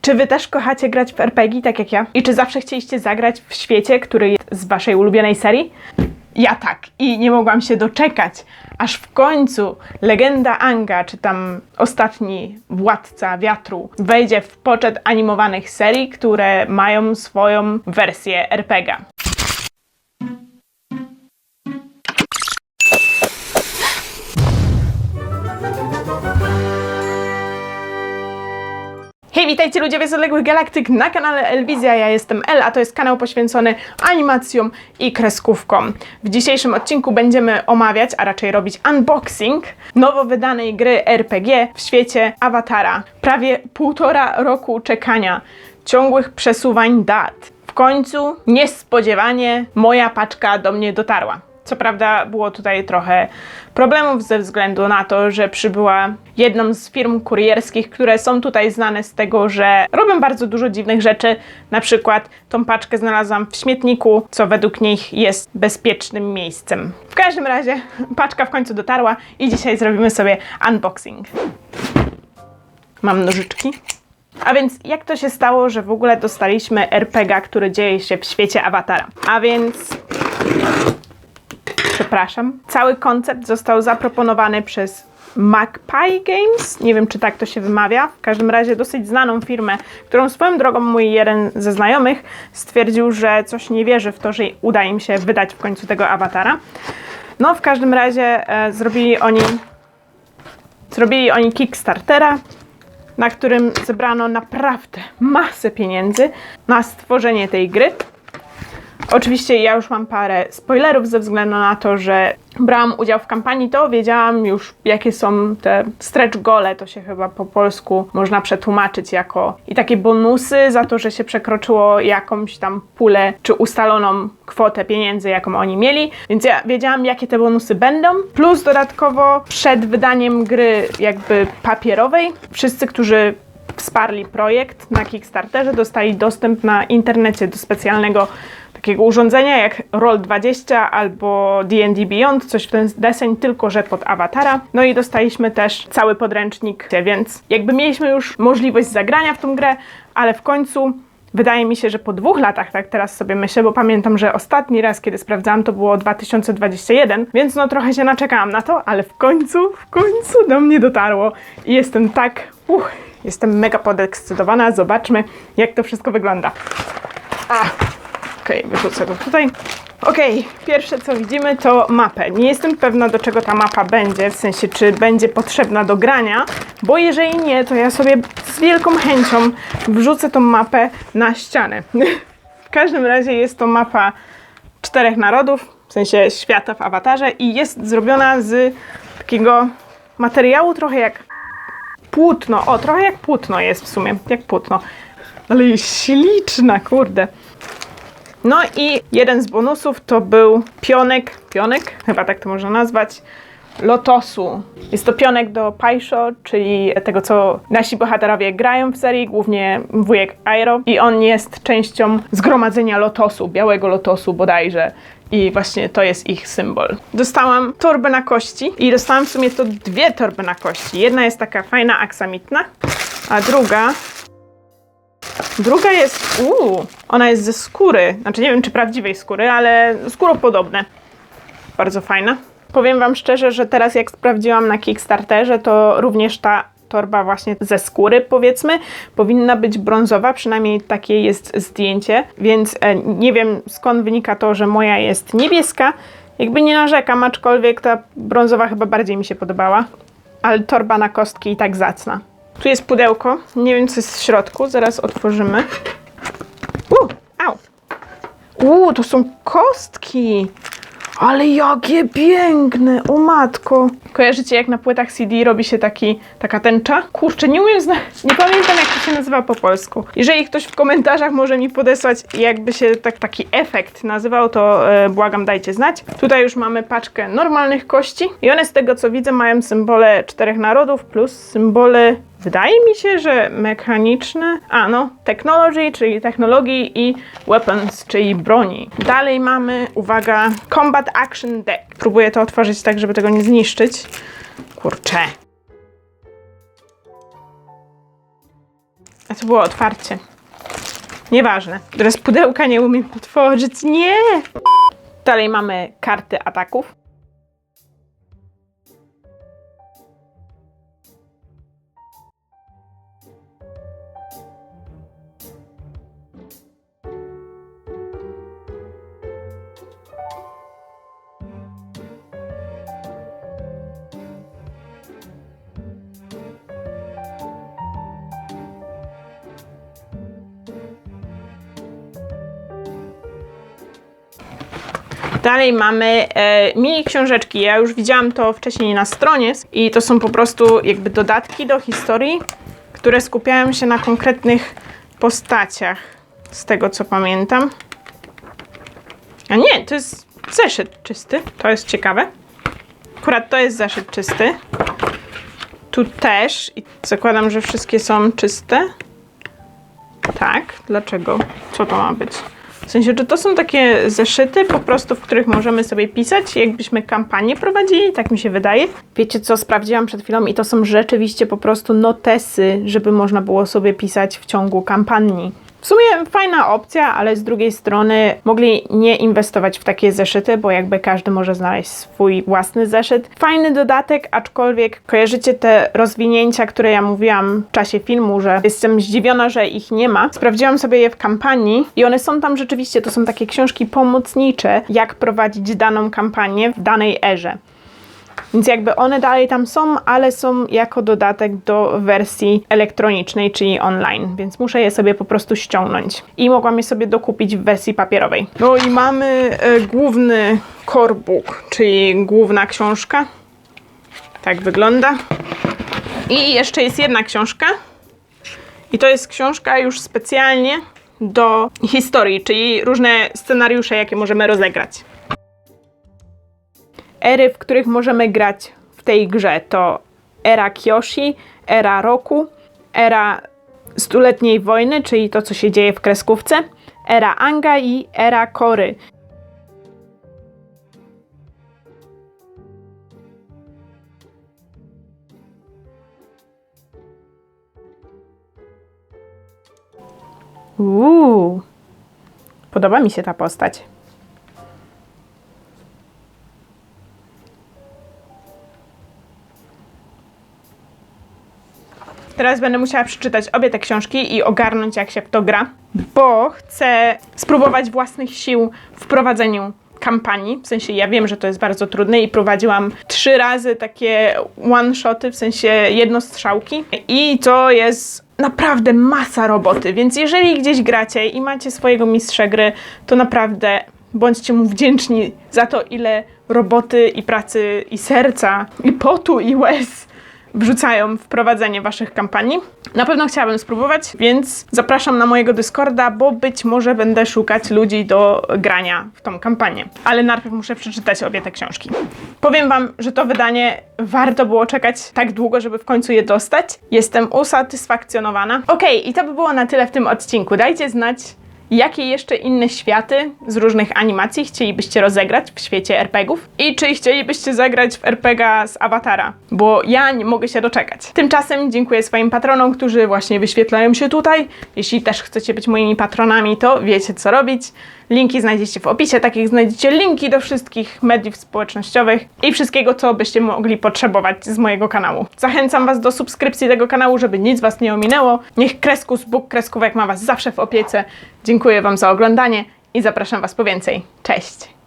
Czy wy też kochacie grać w RPG tak jak ja? I czy zawsze chcieliście zagrać w świecie, który jest z waszej ulubionej serii? Ja tak i nie mogłam się doczekać, aż w końcu legenda Anga, czy tam ostatni władca wiatru, wejdzie w poczet animowanych serii, które mają swoją wersję RPG. Witajcie ludzie z odległych galaktyk na kanale Elwizja. Ja jestem El, a to jest kanał poświęcony animacjom i kreskówkom. W dzisiejszym odcinku będziemy omawiać, a raczej robić unboxing nowo wydanej gry RPG w świecie Awatara. Prawie półtora roku czekania, ciągłych przesuwań dat. W końcu, niespodziewanie, moja paczka do mnie dotarła. Co prawda było tutaj trochę problemów ze względu na to, że przybyła jedną z firm kurierskich, które są tutaj znane z tego, że robią bardzo dużo dziwnych rzeczy. Na przykład tą paczkę znalazłam w śmietniku, co według nich jest bezpiecznym miejscem. W każdym razie paczka w końcu dotarła i dzisiaj zrobimy sobie unboxing. Mam nożyczki. A więc jak to się stało, że w ogóle dostaliśmy RPG, który dzieje się w świecie Awatara? A więc przepraszam. Cały koncept został zaproponowany przez Magpie Games. Nie wiem, czy tak to się wymawia. W każdym razie dosyć znaną firmę, którą swoją drogą mój jeden ze znajomych stwierdził, że coś nie wierzy w to, że uda im się wydać w końcu tego awatara. No, w każdym razie e, zrobili oni zrobili oni Kickstartera, na którym zebrano naprawdę masę pieniędzy na stworzenie tej gry. Oczywiście ja już mam parę spoilerów ze względu na to, że brałam udział w kampanii, to wiedziałam już jakie są te stretch gole, to się chyba po polsku można przetłumaczyć jako i takie bonusy za to, że się przekroczyło jakąś tam pulę czy ustaloną kwotę pieniędzy, jaką oni mieli, więc ja wiedziałam jakie te bonusy będą, plus dodatkowo przed wydaniem gry jakby papierowej, wszyscy, którzy wsparli projekt na Kickstarterze, dostali dostęp na internecie do specjalnego takiego urządzenia jak Roll20 albo D&D Beyond, coś w ten deseń, tylko że pod awatara. No i dostaliśmy też cały podręcznik, więc jakby mieliśmy już możliwość zagrania w tą grę, ale w końcu Wydaje mi się, że po dwóch latach, tak teraz sobie myślę, bo pamiętam, że ostatni raz, kiedy sprawdzałam, to było 2021, więc no trochę się naczekałam na to, ale w końcu, w końcu do mnie dotarło i jestem tak, uch, jestem mega podekscytowana. Zobaczmy, jak to wszystko wygląda. A, Okej, wyrzucę go tutaj. Okej, pierwsze co widzimy to mapę. Nie jestem pewna do czego ta mapa będzie, w sensie czy będzie potrzebna do grania, bo jeżeli nie, to ja sobie z wielką chęcią wrzucę tą mapę na ścianę. w każdym razie jest to mapa czterech narodów, w sensie świata w awatarze i jest zrobiona z takiego materiału trochę jak płótno. O, trochę jak płótno jest w sumie, jak płótno. Ale jest śliczna, kurde. No i jeden z bonusów to był pionek, pionek, chyba tak to można nazwać, lotosu. Jest to pionek do Paisho, czyli tego, co nasi bohaterowie grają w serii, głównie wujek Airo. I on jest częścią zgromadzenia lotosu, białego lotosu bodajże. I właśnie to jest ich symbol. Dostałam torbę na kości i dostałam w sumie to dwie torby na kości. Jedna jest taka fajna, aksamitna, a druga Druga jest, uuu, ona jest ze skóry. Znaczy nie wiem, czy prawdziwej skóry, ale skóropodobne. Bardzo fajna. Powiem Wam szczerze, że teraz jak sprawdziłam na Kickstarterze, to również ta torba właśnie ze skóry, powiedzmy, powinna być brązowa, przynajmniej takie jest zdjęcie, więc e, nie wiem skąd wynika to, że moja jest niebieska. Jakby nie narzekam, aczkolwiek ta brązowa chyba bardziej mi się podobała, ale torba na kostki i tak zacna. Tu jest pudełko. Nie wiem, co jest w środku. Zaraz otworzymy. Uuu, au. Uuu, to są kostki. Ale jakie piękne, o matko. Kojarzycie, jak na płytach CD robi się taki, taka tęcza? Kurczę, nie umiem znaleźć, nie pamiętam, jak to się nazywa po polsku. Jeżeli ktoś w komentarzach może mi podesłać, jakby się tak, taki efekt nazywał, to e, błagam, dajcie znać. Tutaj już mamy paczkę normalnych kości i one z tego, co widzę, mają symbole czterech narodów plus symbole Wydaje mi się, że mechaniczne. A no, technology, czyli technologii i weapons, czyli broni. Dalej mamy, uwaga, combat action deck. Próbuję to otworzyć tak, żeby tego nie zniszczyć. Kurczę. A to było otwarcie. Nieważne. Teraz pudełka nie umiem otworzyć. Nie! Dalej mamy karty ataków. Dalej mamy e, mini książeczki. Ja już widziałam to wcześniej na stronie i to są po prostu jakby dodatki do historii, które skupiają się na konkretnych postaciach, z tego co pamiętam. A nie, to jest zeszyt czysty. To jest ciekawe. Akurat to jest zeszyt czysty. Tu też. I zakładam, że wszystkie są czyste. Tak, dlaczego? Co to ma być? W sensie, czy to są takie zeszyty po prostu, w których możemy sobie pisać, jakbyśmy kampanię prowadzili? Tak mi się wydaje. Wiecie co, sprawdziłam przed chwilą i to są rzeczywiście po prostu notesy, żeby można było sobie pisać w ciągu kampanii. W sumie fajna opcja, ale z drugiej strony mogli nie inwestować w takie zeszyty, bo jakby każdy może znaleźć swój własny zeszyt. Fajny dodatek, aczkolwiek kojarzycie te rozwinięcia, które ja mówiłam w czasie filmu, że jestem zdziwiona, że ich nie ma. Sprawdziłam sobie je w kampanii i one są tam rzeczywiście, to są takie książki pomocnicze, jak prowadzić daną kampanię w danej erze. Więc jakby one dalej tam są, ale są jako dodatek do wersji elektronicznej, czyli online, więc muszę je sobie po prostu ściągnąć. I mogłam je sobie dokupić w wersji papierowej. No i mamy e, główny core book, czyli główna książka. Tak wygląda. I jeszcze jest jedna książka. I to jest książka już specjalnie do historii, czyli różne scenariusze, jakie możemy rozegrać ery, w których możemy grać w tej grze. To era Kyoshi, era roku, era stuletniej wojny, czyli to, co się dzieje w kreskówce, era Anga i era Kory. Uuu, podoba mi się ta postać. Teraz będę musiała przeczytać obie te książki i ogarnąć, jak się w to gra, bo chcę spróbować własnych sił w prowadzeniu kampanii. W sensie ja wiem, że to jest bardzo trudne i prowadziłam trzy razy takie one-shoty, w sensie jednostrzałki i to jest naprawdę masa roboty, więc jeżeli gdzieś gracie i macie swojego mistrza gry, to naprawdę bądźcie mu wdzięczni za to, ile roboty i pracy i serca i potu i łez wrzucają w prowadzenie waszych kampanii. Na pewno chciałabym spróbować, więc zapraszam na mojego Discorda, bo być może będę szukać ludzi do grania w tą kampanię. Ale najpierw muszę przeczytać obie te książki. Powiem wam, że to wydanie warto było czekać tak długo, żeby w końcu je dostać. Jestem usatysfakcjonowana. Okej, okay, i to by było na tyle w tym odcinku. Dajcie znać, Jakie jeszcze inne światy z różnych animacji chcielibyście rozegrać w świecie RPGów? I czy chcielibyście zagrać w RPGa z Awatara? Bo ja nie mogę się doczekać. Tymczasem dziękuję swoim patronom, którzy właśnie wyświetlają się tutaj. Jeśli też chcecie być moimi patronami, to wiecie co robić. Linki znajdziecie w opisie, tak jak znajdziecie linki do wszystkich mediów społecznościowych i wszystkiego, co byście mogli potrzebować z mojego kanału. Zachęcam Was do subskrypcji tego kanału, żeby nic Was nie ominęło. Niech Kreskus Bóg Kreskówek ma Was zawsze w opiece. Dziękuję Wam za oglądanie i zapraszam Was po więcej. Cześć!